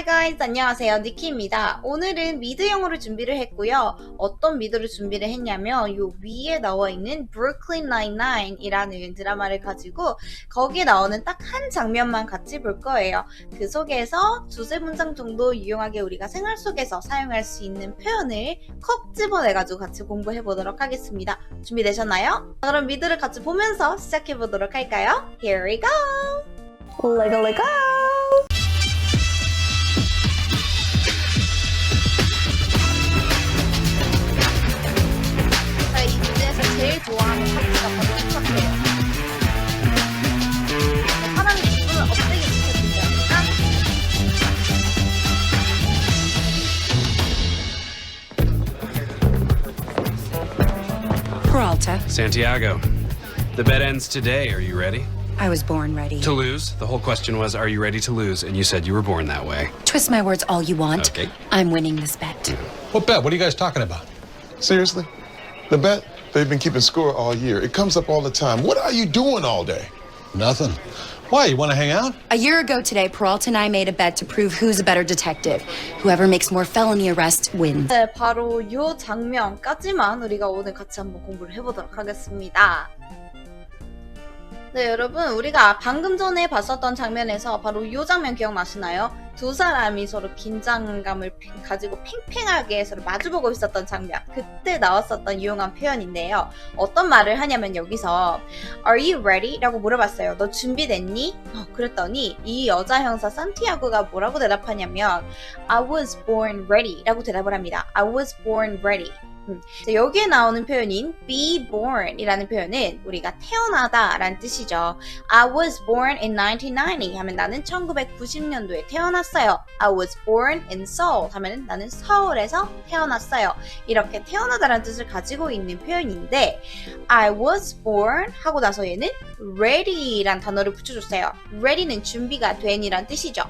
Hi guys, 안녕하세요. 니키입니다. 오늘은 미드 영어를 준비를 했고요. 어떤 미드를 준비를 했냐면 요 위에 나와 있는 Brooklyn Nine-Nine이라는 드라마를 가지고 거기에 나오는 딱 한 장면만 같이 볼 거예요. 그 속에서 두세 문장 정도 유용하게 우리가 생활 속에서 사용할 수 있는 표현을 콕 집어내가지고 같이 공부해 보도록 하겠습니다. 준비되셨나요? 자, 그럼 미드를 같이 보면서 시작해 보도록 할까요? Here we go! 레고 Peralta. Santiago. The bet ends today. Are you ready? I was born ready. To lose? The whole question was, are you ready to lose? And you said you were born that way. Twist my words all you want. Okay. I'm winning this bet. What bet? What are you guys talking about? Seriously? The bet? They've been keeping score all year. It comes up all the time. What are you doing all day? Nothing. Why? You want to hang out? A year ago today, Peralta and I made a bet to prove who's a better detective. Whoever makes more felony arrests wins. 네, 바로 요 장면까지만 우리가 오늘 같이 한번 공부를 해보도록 하겠습니다. 네, 여러분, 우리가 방금 전에 봤었던 장면에서 바로 이 장면 기억나시나요? 두 사람이 서로 긴장감을 팽- 가지고 팽팽하게 서로 마주보고 있었던 장면. 그때 나왔었던 유용한 표현인데요. 어떤 말을 하냐면 여기서 Are you ready? 라고 물어봤어요. 너 준비됐니? 어, 그랬더니 이 여자 형사 산티아고가 뭐라고 대답하냐면 I was born ready 라고 대답을 합니다. I was born ready. 음. 자, 여기에 나오는 표현인 be born 이라는 표현은 우리가 태어나다 라는 뜻이죠. I was born in 1990 하면 나는 1990년도에 태어났어요. I was born in Seoul 하면 나는 서울에서 태어났어요. 이렇게 태어나다라는 뜻을 가지고 있는 표현인데 I was born 하고 나서 얘는 ready란 단어를 붙여줬어요. ready는 준비가 된이란 뜻이죠.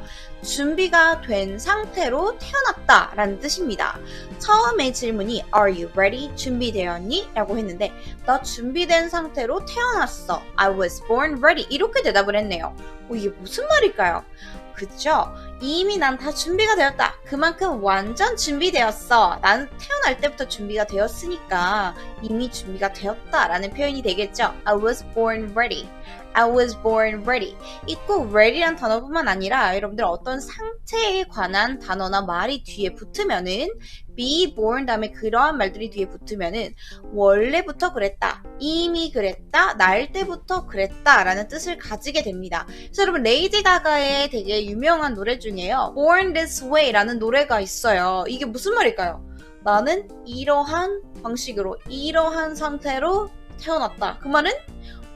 준비가 된 상태로 태어났다라는 뜻입니다. 처음에 질문이 Are you ready? 준비되었니? 라고 했는데 나 준비된 상태로 태어났어. I was born ready. 이렇게 대답을 했네요. 어, 이게 무슨 말일까요? 그죠? 이미 난 다 준비가 되었다. 그만큼 완전 준비되었어. 난 태어날 때부터 준비가 되었으니까 이미 준비가 되었다 라는 표현이 되겠죠. I was born ready. I was born ready. 이꼭 ready란 단어뿐만 아니라 여러분들 어떤 상태에 관한 단어나 말이 뒤에 붙으면은 be born 다음에 그러한 말들이 뒤에 붙으면은 원래부터 그랬다, 이미 그랬다, 날 때부터 그랬다라는 뜻을 가지게 됩니다. 그래서 여러분 레이디 가가의 되게 유명한 노래 중에요. Born This Way라는 노래가 있어요. 이게 무슨 말일까요? 나는 이러한 방식으로, 이러한 상태로 태어났다. 그 말은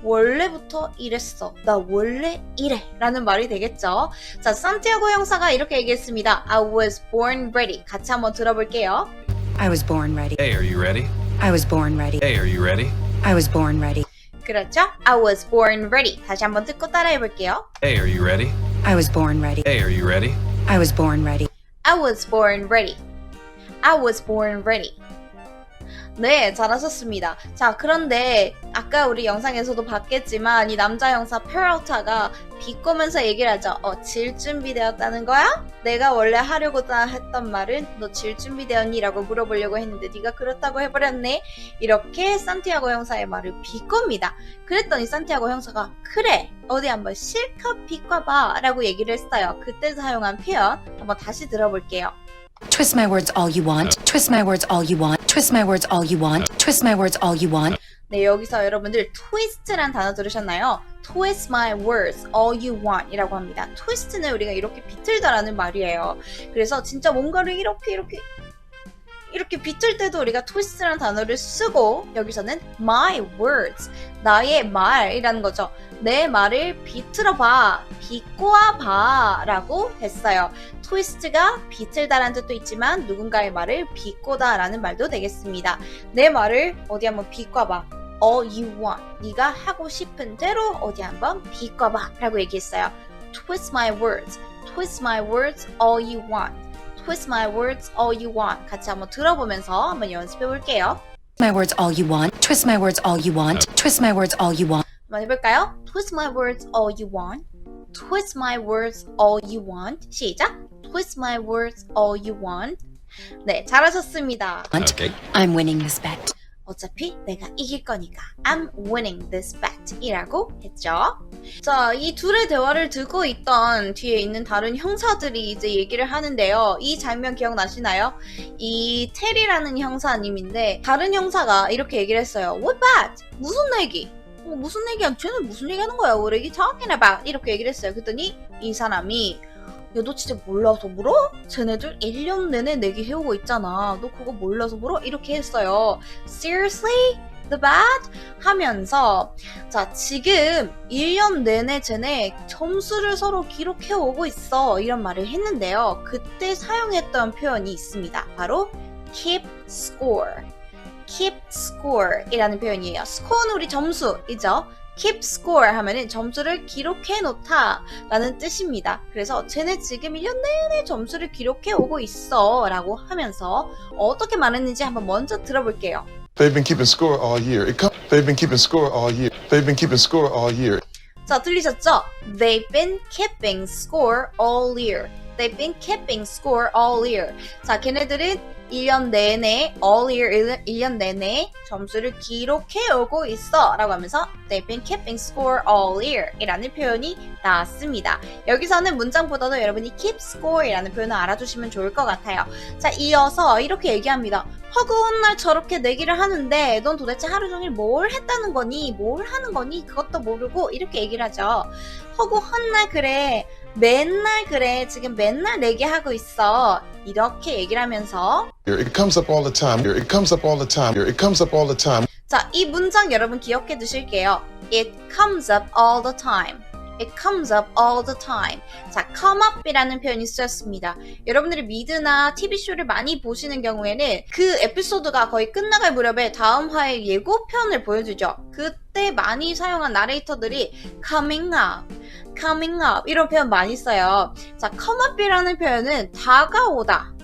원래부터 이랬어. 나 원래 이래. 라는 말이 되겠죠. 자, 산티아고 형사가 이렇게 얘기했습니다. I was born ready. 같이 한번 들어볼게요. I was born ready. Hey, are you ready? I was born ready. Hey, are you ready? I was born ready. 그렇죠? I was born ready. 다시 한번 듣고 따라해 볼게요. Hey, are you ready? I was born ready. Hey, are you ready? I was born ready. I was born ready. I was born ready. 네, 잘하셨습니다. 자, 그런데 아까 우리 영상에서도 봤겠지만 이 남자 형사 페라우타가 비꼬면서 얘기를 하죠. 어, 질 준비되었다는 거야? 내가 원래 하려고 다 했던 말은 너 질 준비되었니? 라고 물어보려고 했는데 네가 그렇다고 해버렸네? 이렇게 산티아고 형사의 말을 비꼬입니다. 그랬더니 산티아고 형사가 그래 어디 한번 실컷 비꼬봐 라고 얘기를 했어요. 그때 사용한 표현 한번 다시 들어볼게요. Twist my words all you want. Twist my words all you want. Twist my words all you want. Twist my words all you want. 네, 여기서 여러분들 twist란 단어 들으셨나요? twist my words all you want 이라고 합니다. twist는 우리가 이렇게 비틀다라는 말이에요. 그래서 진짜 뭔가를 이렇게 이렇게 이렇게 비틀 때도 우리가 twist라는 단어를 쓰고 여기서는 my words 나의 말이라는 거죠. 내 말을 비틀어 봐, 비꼬아 봐 라고 했어요. Twist가 비틀다라는 뜻도 있지만 누군가의 말을 비꼬다라는 말도 되겠습니다. 내 말을 어디 한번 비꼬아봐. all you want. 네가 하고 싶은 대로 어디 한번 비꼬아봐 라고 얘기했어요. twist my words. twist my words all you want. twist my words all you want. 같이 한번 들어보면서 한번 연습해 볼게요. My words all you want. Twist my words all you want. Twist my words all you want. 한번 해볼까요? twist my words all you want. twist my words all you want. 시작. Twist my words all you want. 네, 잘하셨습니다. Okay. I'm winning this bet. 어차피 내가 이길 거니까 I'm winning this bet 이라고 했죠. 자, 이 둘의 대화를 듣고 있던 뒤에 있는 다른 형사들이 이제 얘기를 하는데요. 이 장면 기억나시나요? 이 테리라는 형사님인데 다른 형사가 이렇게 얘기를 했어요. What bet? 무슨 내기? 어, 무슨 얘기야? 쟤는 무슨 얘기하는 거야? What are you talking about? 이렇게 얘기를 했어요. 그랬더니 이 사람이 야, 너 진짜 몰라서 물어? 쟤네들 1년 내내 내기 해오고 있잖아. 너 그거 몰라서 물어? 이렇게 했어요. Seriously? The bad? 하면서 자 지금 1년 내내 쟤네 점수를 서로 기록해 오고 있어 이런 말을 했는데요 그때 사용했던 표현이 있습니다 바로 keep score keep score 이라는 표현이에요 score는 우리 점수이죠 keep score 하면은 점수를 기록해 놓다 라는 뜻입니다 그래서 쟤네 지금 1년 내내 점수를 기록해 오고 있어 라고 하면서 어떻게 말했는지 한번 먼저 들어볼게요 They've been keeping score all year. It com- they've been keeping score all year. They've been keeping score all year. 자, 들리셨죠? They've been keeping score all year. They've been keeping score all year. 자, 걔네들은 1년 내내, all year, 1년 내내 점수를 기록해 오고 있어. 라고 하면서 They've been keeping score all year. 이라는 표현이 나왔습니다. 여기서는 문장보다도 여러분이 keep score 이라는 표현을 알아주시면 좋을 것 같아요. 자, 이어서 이렇게 얘기합니다. 허구한 날 저렇게 내기를 하는데 넌 도대체 하루 종일 뭘 했다는 거니? 뭘 하는 거니? 그것도 모르고 이렇게 얘기를 하죠. 허구한 날 그래. 맨날 그래. 지금 맨날 내기하고 있어. 이렇게 얘기를 하면서 It comes up all the time. It comes up all the time. It comes up all the time. 자, 이 문장 여러분 기억해 두실게요. It comes up all the time. It comes up all the time. 자, come up이라는 표현이 쓰였습니다. 여러분들이 미드나 TV쇼를 많이 보시는 경우에는 그 에피소드가 거의 끝나갈 무렵에 다음 화의 예고편을 보여주죠. 그때 많이 사용한 나레이터들이 coming up, coming up 이런 표현 많이 써요. 자, come up이라는 표현은 다가오다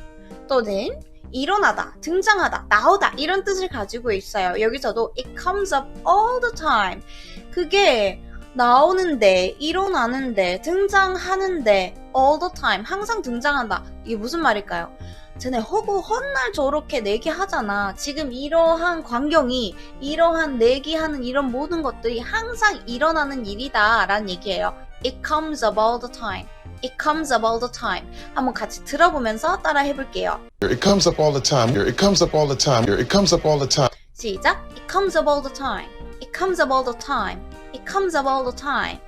또는 일어나다, 등장하다, 나오다 이런 뜻을 가지고 있어요. 여기서도 it comes up all the time. 그게 나오는데, 일어나는데, 등장하는데 all the time 항상 등장한다. 이게 무슨 말일까요? 쟤네 허구 헛날 저렇게 내기하잖아. 지금 이러한 광경이 이러한 내기하는 이런 모든 것들이 항상 일어나는 일이다 라는 얘기예요. It comes up all the time. It comes up all the time. 한번 같이 들어보면서 따라 해볼게요. It comes up all the time. It comes up all the time. It comes up all the time. 시작. It comes up all the time. It comes up all the time. It comes up all the time.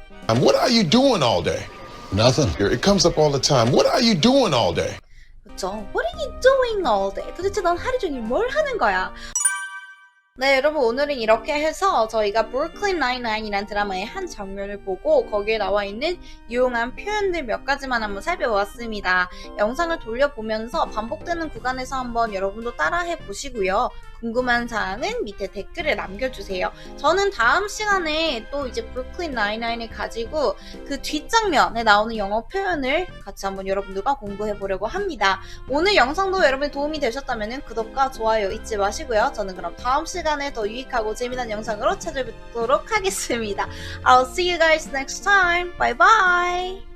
What are you doing all day? Nothing. It comes up all the time. What are you doing all day? 그쵸? What are you doing all day? 도대체 넌 하루 종일 뭘 하는 거야? 네, 여러분 오늘은 이렇게 해서 저희가 브루클린 99이라는 드라마의 한 장면을 보고 거기에 나와 있는 유용한 표현들 몇 가지만 한번 살펴보았습니다. 영상을 돌려보면서 반복되는 구간에서 한번 여러분도 따라해 보시고요. 궁금한 사항은 밑에 댓글에 남겨주세요. 저는 다음 시간에 또 이제 브루클린 99을 가지고 그 뒷장면에 나오는 영어 표현을 같이 한번 여러분들과 공부해 보려고 합니다. 오늘 영상도 여러분 도움이 되셨다면 구독과 좋아요 잊지 마시고요. 저는 그럼 다음 시간에 더 유익하고 재미난 영상으로 찾아뵙도록 하겠습니다. I'll see you guys next time. Bye bye!